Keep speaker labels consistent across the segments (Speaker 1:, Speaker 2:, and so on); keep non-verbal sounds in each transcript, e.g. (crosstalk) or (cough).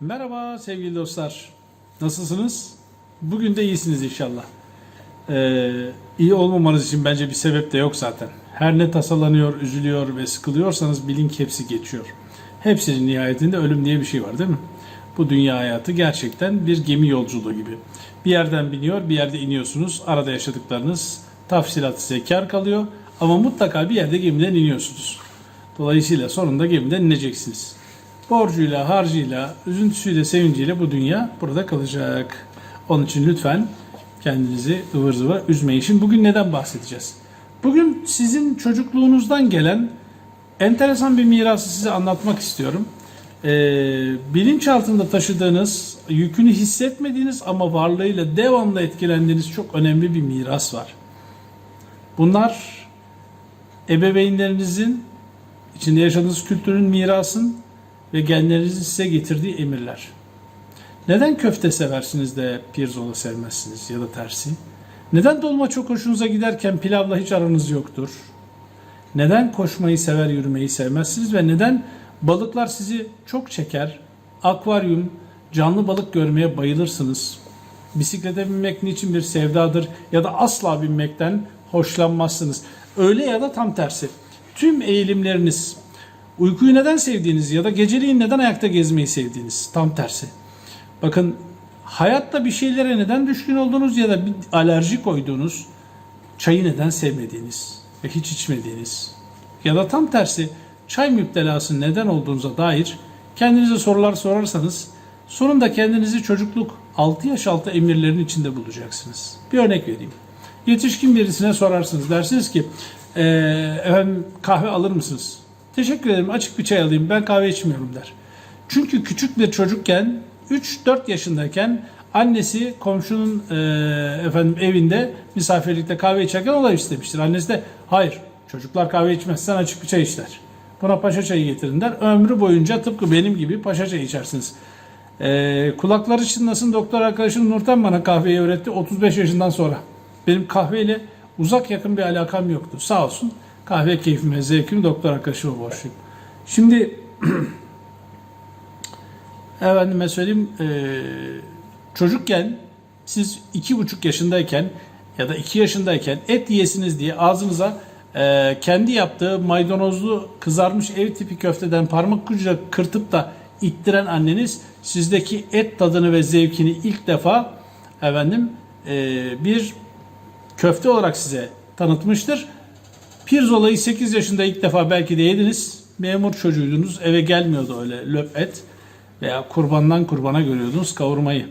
Speaker 1: Merhaba sevgili dostlar. Nasılsınız? Bugün de iyisiniz inşallah. Ee, iyi olmamanız için bence bir sebep de yok zaten. Her ne tasalanıyor, üzülüyor ve sıkılıyorsanız bilin ki hepsi geçiyor. Hepsinin nihayetinde ölüm diye bir şey var değil mi? Bu dünya hayatı gerçekten bir gemi yolculuğu gibi. Bir yerden biniyor, bir yerde iniyorsunuz. Arada yaşadıklarınız tafsilat size kar kalıyor. Ama mutlaka bir yerde gemiden iniyorsunuz. Dolayısıyla sonunda gemiden ineceksiniz. Borcuyla, harcıyla, üzüntüsüyle, sevinciyle bu dünya burada kalacak. Onun için lütfen kendinizi ıvır zıvır üzmeyin. Şimdi bugün neden bahsedeceğiz? Bugün sizin çocukluğunuzdan gelen enteresan bir mirası size anlatmak istiyorum. Ee, bilinç altında taşıdığınız, yükünü hissetmediğiniz ama varlığıyla devamlı etkilendiğiniz çok önemli bir miras var. Bunlar ebeveynlerinizin içinde yaşadığınız kültürün mirasın ve genlerinizin size getirdiği emirler. Neden köfte seversiniz de pirzola sevmezsiniz ya da tersi? Neden dolma çok hoşunuza giderken pilavla hiç aranız yoktur? Neden koşmayı sever, yürümeyi sevmezsiniz ve neden balıklar sizi çok çeker? Akvaryum, canlı balık görmeye bayılırsınız. Bisiklete binmek niçin bir sevdadır ya da asla binmekten hoşlanmazsınız. Öyle ya da tam tersi. Tüm eğilimleriniz, uykuyu neden sevdiğiniz ya da geceliğin neden ayakta gezmeyi sevdiğiniz tam tersi. Bakın hayatta bir şeylere neden düşkün olduğunuz ya da bir alerji koyduğunuz, çayı neden sevmediğiniz ve hiç içmediğiniz ya da tam tersi çay müptelası neden olduğunuza dair kendinize sorular sorarsanız sonunda kendinizi çocukluk 6 yaş altı emirlerin içinde bulacaksınız. Bir örnek vereyim. Yetişkin birisine sorarsınız. Dersiniz ki "Ee, efendim kahve alır mısınız? Teşekkür ederim açık bir çay alayım ben kahve içmiyorum der. Çünkü küçük bir çocukken 3-4 yaşındayken annesi komşunun e, efendim evinde misafirlikte kahve içerken o da istemiştir. Annesi de hayır çocuklar kahve içmez sen açık bir çay iç der. Buna paşa çayı getirin der. Ömrü boyunca tıpkı benim gibi paşa çayı içersiniz. E, kulakları çınlasın doktor arkadaşım Nurten bana kahveyi öğretti 35 yaşından sonra. Benim kahveyle uzak yakın bir alakam yoktu. Sağ olsun kahve keyfime, zevkimi doktor arkadaşıma borçluyum. Şimdi (clears throat) efendime söyleyeyim e, çocukken siz iki buçuk yaşındayken ya da iki yaşındayken et yiyesiniz diye ağzınıza e, kendi yaptığı maydanozlu kızarmış ev tipi köfteden parmak ucuyla kırtıp da ittiren anneniz sizdeki et tadını ve zevkini ilk defa efendim e, bir köfte olarak size tanıtmıştır. Pirzolayı 8 yaşında ilk defa belki de yediniz. Memur çocuğuydunuz. Eve gelmiyordu öyle löp et. Veya kurbandan kurbana görüyordunuz kavurmayı.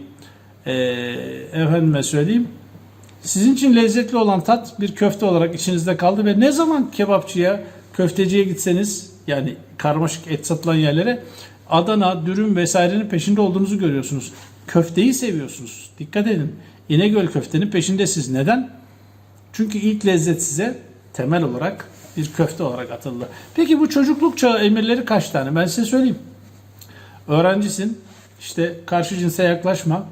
Speaker 1: Ee, efendime söyleyeyim. Sizin için lezzetli olan tat bir köfte olarak içinizde kaldı ve ne zaman kebapçıya, köfteciye gitseniz yani karmaşık et satılan yerlere Adana, dürüm vesairenin peşinde olduğunuzu görüyorsunuz. Köfteyi seviyorsunuz. Dikkat edin. İnegöl köftenin peşindesiniz. Neden? Çünkü ilk lezzet size temel olarak bir köfte olarak atıldı. Peki bu çocukluk çağı emirleri kaç tane? Ben size söyleyeyim. Öğrencisin. işte karşı cinse yaklaşma.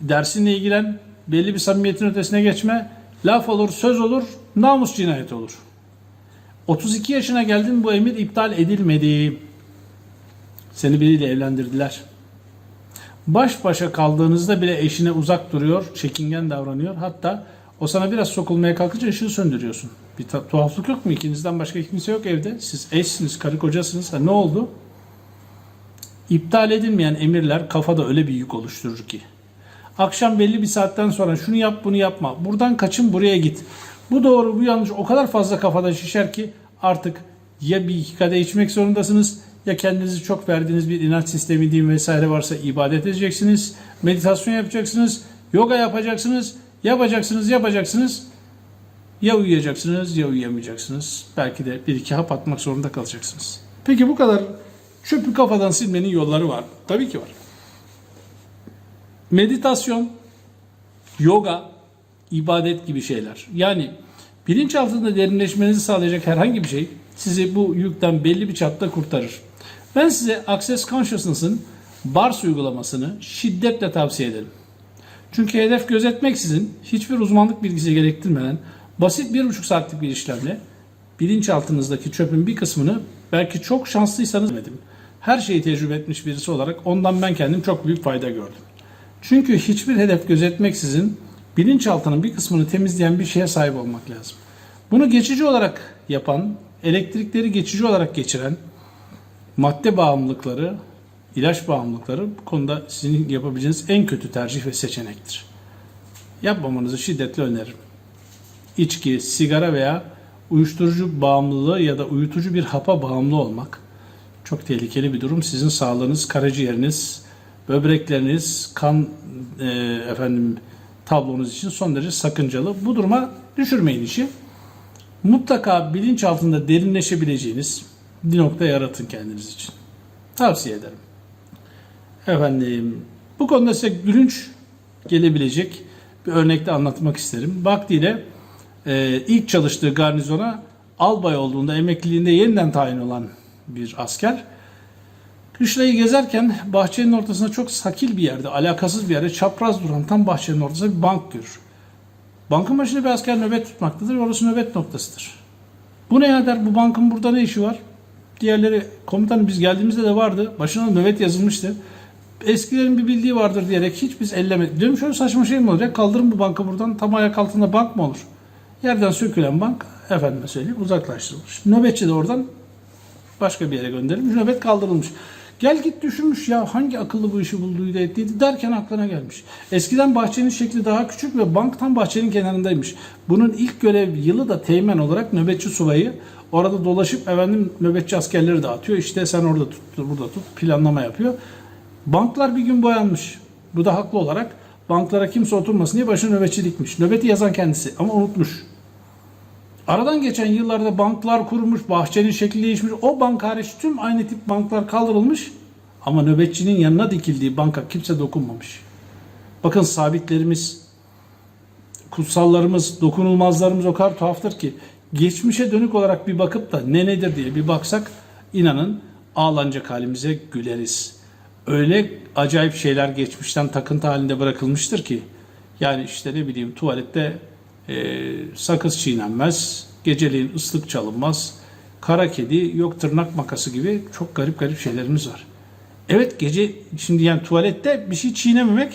Speaker 1: Dersinle ilgilen. Belli bir samimiyetin ötesine geçme. Laf olur, söz olur, namus cinayeti olur. 32 yaşına geldin bu emir iptal edilmedi. Seni biriyle evlendirdiler. Baş başa kaldığınızda bile eşine uzak duruyor, çekingen davranıyor. Hatta o sana biraz sokulmaya kalkınca ışığı söndürüyorsun. Bir tuhaflık yok mu? İkinizden başka kimse yok evde. Siz eşsiniz, karı kocasınız. Ha, ne oldu? İptal edilmeyen emirler kafada öyle bir yük oluşturur ki. Akşam belli bir saatten sonra şunu yap bunu yapma. Buradan kaçın buraya git. Bu doğru bu yanlış o kadar fazla kafada şişer ki artık ya bir iki kadeh içmek zorundasınız ya kendinizi çok verdiğiniz bir inanç sistemi diyeyim vesaire varsa ibadet edeceksiniz. Meditasyon yapacaksınız. Yoga yapacaksınız. Yapacaksınız yapacaksınız. Ya uyuyacaksınız ya uyuyamayacaksınız. Belki de bir iki hap atmak zorunda kalacaksınız. Peki bu kadar çöpü kafadan silmenin yolları var. Tabii ki var. Meditasyon, yoga, ibadet gibi şeyler. Yani bilinç altında derinleşmenizi sağlayacak herhangi bir şey sizi bu yükten belli bir çapta kurtarır. Ben size Access Consciousness'ın BARS uygulamasını şiddetle tavsiye ederim. Çünkü hedef gözetmeksizin hiçbir uzmanlık bilgisi gerektirmeden basit bir buçuk saatlik bir işlemle bilinçaltınızdaki çöpün bir kısmını belki çok şanslıysanız demedim. her şeyi tecrübe etmiş birisi olarak ondan ben kendim çok büyük fayda gördüm. Çünkü hiçbir hedef gözetmeksizin bilinçaltının bir kısmını temizleyen bir şeye sahip olmak lazım. Bunu geçici olarak yapan, elektrikleri geçici olarak geçiren, madde bağımlılıkları, ilaç bağımlılıkları bu konuda sizin yapabileceğiniz en kötü tercih ve seçenektir. Yapmamanızı şiddetle öneririm. İçki, sigara veya uyuşturucu bağımlılığı ya da uyutucu bir hapa bağımlı olmak çok tehlikeli bir durum. Sizin sağlığınız, karaciğeriniz, böbrekleriniz, kan e, efendim tablonuz için son derece sakıncalı. Bu duruma düşürmeyin işi. Mutlaka bilinç altında derinleşebileceğiniz bir nokta yaratın kendiniz için. Tavsiye ederim. Efendim bu konuda size gülünç gelebilecek bir örnekte anlatmak isterim. Vaktiyle e, ilk çalıştığı garnizona albay olduğunda emekliliğinde yeniden tayin olan bir asker kışlayı gezerken bahçenin ortasında çok sakil bir yerde, alakasız bir yerde çapraz duran tam bahçenin ortasında bir bank görür. Bankın başında bir asker nöbet tutmaktadır ve orası nöbet noktasıdır. Bu ne ya der, bu bankın burada ne işi var? Diğerleri komutanım biz geldiğimizde de vardı. Başına nöbet yazılmıştı. Eskilerin bir bildiği vardır diyerek hiç biz ellemedik. Diyorum şöyle saçma şey mi olacak? Kaldırın bu bankı buradan. Tam ayak altında bank mı olur? Yerden sökülen bank efendime söyleyeyim uzaklaştırılmış. Nöbetçi de oradan başka bir yere gönderilmiş. Nöbet kaldırılmış. Gel git düşünmüş ya hangi akıllı bu işi bulduydu ettiydi derken aklına gelmiş. Eskiden bahçenin şekli daha küçük ve bank tam bahçenin kenarındaymış. Bunun ilk görev yılı da teğmen olarak nöbetçi subayı orada dolaşıp efendim nöbetçi askerleri dağıtıyor. İşte sen orada tut, burada tut planlama yapıyor. Banklar bir gün boyanmış. Bu da haklı olarak banklara kimse oturmasın diye başına nöbetçi dikmiş. Nöbeti yazan kendisi ama unutmuş. Aradan geçen yıllarda banklar kurulmuş, bahçenin şekli değişmiş. O bank hariç tüm aynı tip banklar kaldırılmış. Ama nöbetçinin yanına dikildiği banka kimse dokunmamış. Bakın sabitlerimiz, kutsallarımız, dokunulmazlarımız o kadar tuhaftır ki geçmişe dönük olarak bir bakıp da ne nedir diye bir baksak inanın ağlanacak halimize güleriz. Öyle acayip şeyler geçmişten takıntı halinde bırakılmıştır ki yani işte ne bileyim tuvalette e, sakız çiğnenmez, geceliğin ıslık çalınmaz, kara kedi, yok tırnak makası gibi çok garip garip şeylerimiz var. Evet gece şimdi yani tuvalette bir şey çiğnememek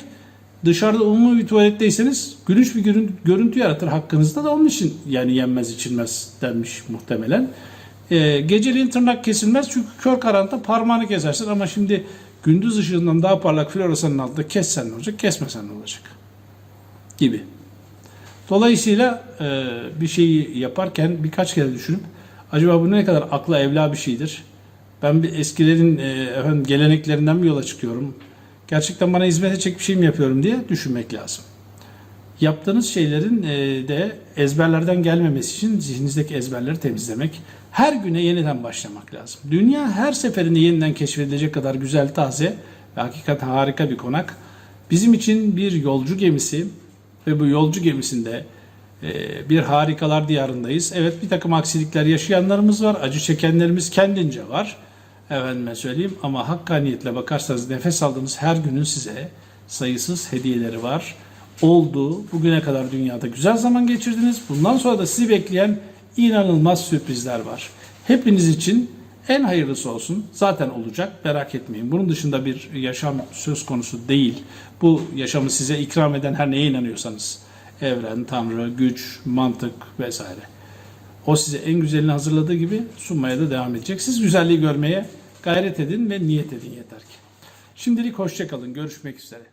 Speaker 1: dışarıda umumi bir tuvaletteyseniz gülünç bir görüntü, yaratır hakkınızda da onun için yani yenmez içilmez denmiş muhtemelen. E, geceliğin tırnak kesilmez çünkü kör karanlıkta parmağını kesersin ama şimdi gündüz ışığından daha parlak floresanın altında kessen ne olacak kesmesen ne olacak gibi. Dolayısıyla e, bir şeyi yaparken birkaç kere düşünüp acaba bu ne kadar akla evla bir şeydir? Ben bir eskilerin e, efendim geleneklerinden mi yola çıkıyorum? Gerçekten bana hizmet edecek bir şey mi yapıyorum diye düşünmek lazım. Yaptığınız şeylerin e, de ezberlerden gelmemesi için zihninizdeki ezberleri temizlemek, her güne yeniden başlamak lazım. Dünya her seferinde yeniden keşfedilecek kadar güzel, taze ve hakikaten harika bir konak. Bizim için bir yolcu gemisi ve bu yolcu gemisinde e, bir harikalar diyarındayız. Evet bir takım aksilikler yaşayanlarımız var, acı çekenlerimiz kendince var. Efendime söyleyeyim ama hakkaniyetle bakarsanız nefes aldığınız her günün size sayısız hediyeleri var. Oldu. Bugüne kadar dünyada güzel zaman geçirdiniz. Bundan sonra da sizi bekleyen inanılmaz sürprizler var. Hepiniz için en hayırlısı olsun. Zaten olacak. Merak etmeyin. Bunun dışında bir yaşam söz konusu değil. Bu yaşamı size ikram eden her neye inanıyorsanız. Evren, Tanrı, güç, mantık vesaire. O size en güzelini hazırladığı gibi sunmaya da devam edecek. Siz güzelliği görmeye gayret edin ve niyet edin yeter ki. Şimdilik hoşçakalın. Görüşmek üzere.